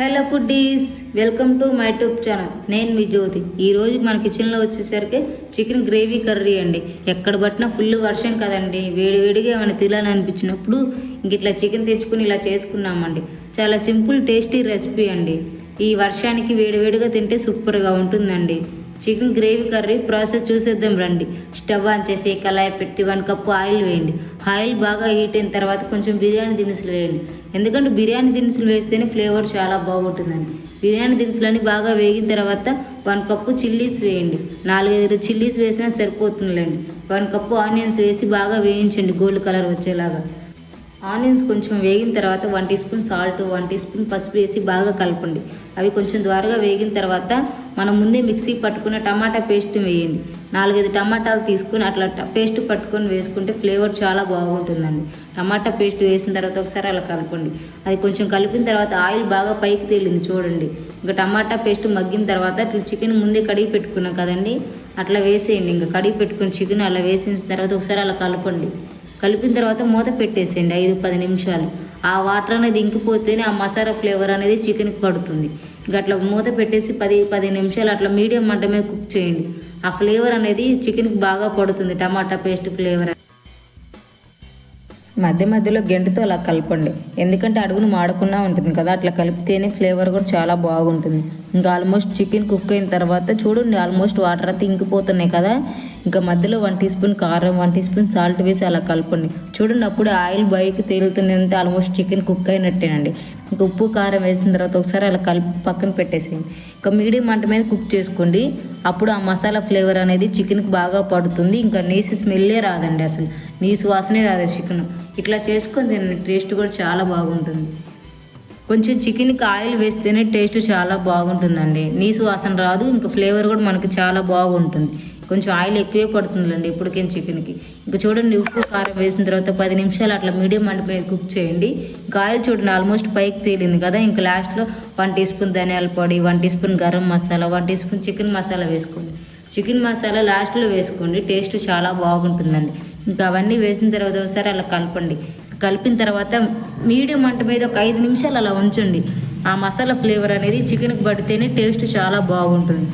Hello foodies welcome to my tube channel. నేను మీ జ్యోతి. ఈరోజు మన కిచెన్లో వచ్చేసరికి చికెన్ గ్రేవీ కర్రీ అండి. ఎక్కడ పట్టినా ఫుల్ వర్షం కదండి. వేడి వేడిగా ఏమైనా తినాలనిపించినప్పుడు ఇంక ఇట్లా చికెన్ తెచ్చుకుని ఇలా చేసుకున్నామండి. చాలా సింపుల్ టేస్టీ రెసిపీ అండి. ఈ వర్షానికి వేడివేడిగా తింటే సూపర్గా ఉంటుందండి. చికెన్ గ్రేవీ కర్రీ ప్రాసెస్ చూసేద్దాం రండి. స్టవ్ ఆన్ చేసి కళాయి పెట్టి వన్ కప్పు ఆయిల్ వేయండి. ఆయిల్ బాగా హీట్ అయిన తర్వాత కొంచెం బిర్యానీ దినుసులు వేయండి. ఎందుకంటే బిర్యానీ దినుసులు వేస్తేనే ఫ్లేవర్ చాలా బాగుంటుందండి. బిర్యానీ దినుసులని బాగా వేగిన తర్వాత వన్ కప్పు చిల్లీస్ వేయండి. నాలుగైదు చిల్లీస్ వేసినా సరిపోతుందిలేండి. వన్ కప్పు ఆనియన్స్ వేసి బాగా వేయించండి గోల్డ్ కలర్ వచ్చేలాగా. ఆనియన్స్ కొంచెం వేగిన తర్వాత one teaspoon salt one teaspoon పసుపు వేసి బాగా కలపండి. అవి కొంచెం ద్వారగా వేగిన తర్వాత మనం ముందే మిక్సీ పట్టుకున్న టమాటా పేస్ట్ వేయండి. నాలుగైదు టమాటాలు తీసుకుని అట్లా పేస్ట్ పట్టుకొని వేసుకుంటే ఫ్లేవర్ చాలా బాగుంటుందండి. టమాటా పేస్ట్ వేసిన తర్వాత ఒకసారి అలా కలపండి. అది కొంచెం కలిపిన తర్వాత ఆయిల్ బాగా పైకి తేలింది చూడండి. ఇంకా టమాటా పేస్ట్ మగ్గిన తర్వాత ఇట్లా చికెన్ ముందే కడిగి పెట్టుకున్నాం కదండి. అట్లా వేసేయండి. ఇంకా కడిగి పెట్టుకుని చికెన్ అలా వేసిన తర్వాత ఒకసారి అలా కలపండి. కలిపిన తర్వాత మూత పెట్టేసేయండి ఐదు పది నిమిషాలు. ఆ వాటర్ అనేది ఇంకిపోతేనే ఆ మసాలా ఫ్లేవర్ అనేది చికెన్కి పడుతుంది. ఇంకా అట్లా మూత పెట్టేసి పది పది నిమిషాలు అట్లా మీడియం మంట మీద కుక్ చేయండి. ఆ ఫ్లేవర్ అనేది చికెన్కి బాగా పడుతుంది టమాటా పేస్ట్ ఫ్లేవర్. మధ్య మధ్యలో గెంటుతో అలా కలపండి. ఎందుకంటే అడుగును మాడకుండా ఉంటుంది కదా అట్లా కలిపితేనే ఫ్లేవర్ కూడా చాలా బాగుంటుంది. ఇంకా ఆల్మోస్ట్ చికెన్ కుక్ అయిన తర్వాత చూడండి ఆల్మోస్ట్ వాటర్ అయితే ఇంకిపోతున్నాయి కదా. ఇంకా మధ్యలో వన్ టీ స్పూన్ కారం వన్ టీ స్పూన్ సాల్ట్ వేసి అలా కలపండి చూడండి అప్పుడు ఆయిల్ బయకి తేలుతుంది అంటే ఆల్మోస్ట్ చికెన్ కుక్ అయినట్టేనండి. ఇంకా ఉప్పు కారం వేసిన తర్వాత ఒకసారి అలా కలిపి పక్కన పెట్టేసేయండి. ఇంకా మీడియం మంట మీద కుక్ చేసుకోండి. అప్పుడు ఆ మసాలా ఫ్లేవర్ అనేది చికెన్కి బాగా పడుతుంది. ఇంకా నీసు స్మెల్లే రాదండి అసలు. నీసు వాసనే రాదు చికెన్ ఇట్లా చేసుకొని తినండి టేస్ట్ కూడా చాలా బాగుంటుంది. కొంచెం చికెన్కి ఆయిల్ వేస్తేనే టేస్ట్ చాలా బాగుంటుందండి. నీసు వాసన రాదు ఇంకా ఫ్లేవర్ కూడా మనకి చాలా బాగుంటుంది. కొంచెం ఆయిల్ ఎక్కువే పడుతుందండి ఇప్పటికేం చికెన్కి. ఇంకా చూడండి ఉప్పు కారం వేసిన తర్వాత పది నిమిషాలు అట్లా మీడియం మంట మీద కుక్ చేయండి. ఇంకా ఆయిల్ చూడండి ఆల్మోస్ట్ పైకి తేలింది కదా ఇంకా లాస్ట్లో వన్ టీ స్పూన్ ధనియాల పొడి one teaspoon garam masala one teaspoon chicken masala వేసుకోండి. చికెన్ మసాలా లాస్ట్లో వేసుకోండి టేస్ట్ చాలా బాగుంటుందండి. ఇంకా అవన్నీ వేసిన తర్వాత ఒకసారి అలా కలపండి. కలిపిన తర్వాత మీడియం మంట మీద ఒక ఐదు నిమిషాలు అలా ఉంచండి. ఆ మసాలా ఫ్లేవర్ అనేది చికెన్కి పడితేనే టేస్ట్ చాలా బాగుంటుంది.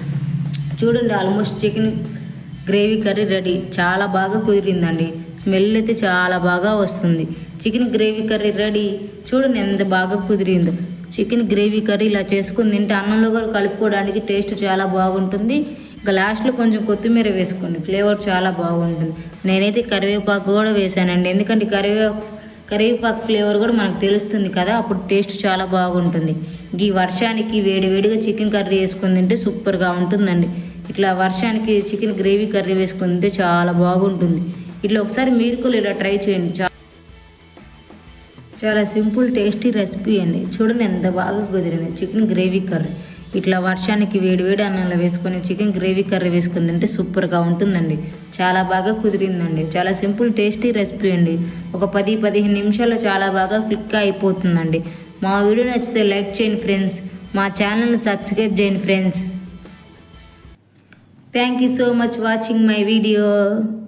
చూడండి almost chicken gravy curry ready. చాలా బాగా కుదిరిందండి. స్మెల్ అయితే చాలా బాగా వస్తుంది. Chicken gravy curry ready. చూడండి ఎంత బాగా కుదిరిందో. చికెన్ గ్రేవీ కర్రీ ఇలా చేసుకుని తింటే అన్నంలో కూడా కలుపుకోవడానికి టేస్ట్ చాలా బాగుంటుంది. ఇంకా లాస్ట్లో కొంచెం కొత్తిమీర వేసుకోండి. ఫ్లేవర్ చాలా బాగుంటుంది. నేనైతే కరివేపాకు కూడా వేసానండి. ఎందుకంటే కరివే కరివేపాకు ఫ్లేవర్ కూడా మనకు తెలుస్తుంది కదా అప్పుడు టేస్ట్ చాలా బాగుంటుంది. ఈ వర్షానికి వేడివేడిగా చికెన్ కర్రీ వేసుకుని తింటే సూపర్గా ఉంటుందండి. ఇట్లా వర్షానికి చికెన్ గ్రేవీ కర్రీ వేసుకుని చాలా బాగుంటుంది. ఇట్లా ఒకసారి మీరు కూడా ఇలా ట్రై చేయండి. చా చాలా సింపుల్ టేస్టీ రెసిపీ అండి. చూడండి ఎంత బాగా కుదిరింది. Chicken gravy curry. ఇట్లా వర్షానికి వేడి వేడి అన్నంలో వేసుకొని చికెన్ గ్రేవీ కర్రీ వేసుకుని తింటే సూపర్గా ఉంటుందండి. చాలా బాగా కుదిరిందండి. చాలా సింపుల్ టేస్టీ రెసిపీ అండి. ఒక పది పదిహేను నిమిషాల్లో చాలా బాగా క్లిక్ అయిపోతుందండి. మా వీడియో నచ్చితే లైక్ చేయండి ఫ్రెండ్స్. మా ఛానల్ని సబ్స్క్రైబ్ చేయండి friends. Thank you so much watching my video.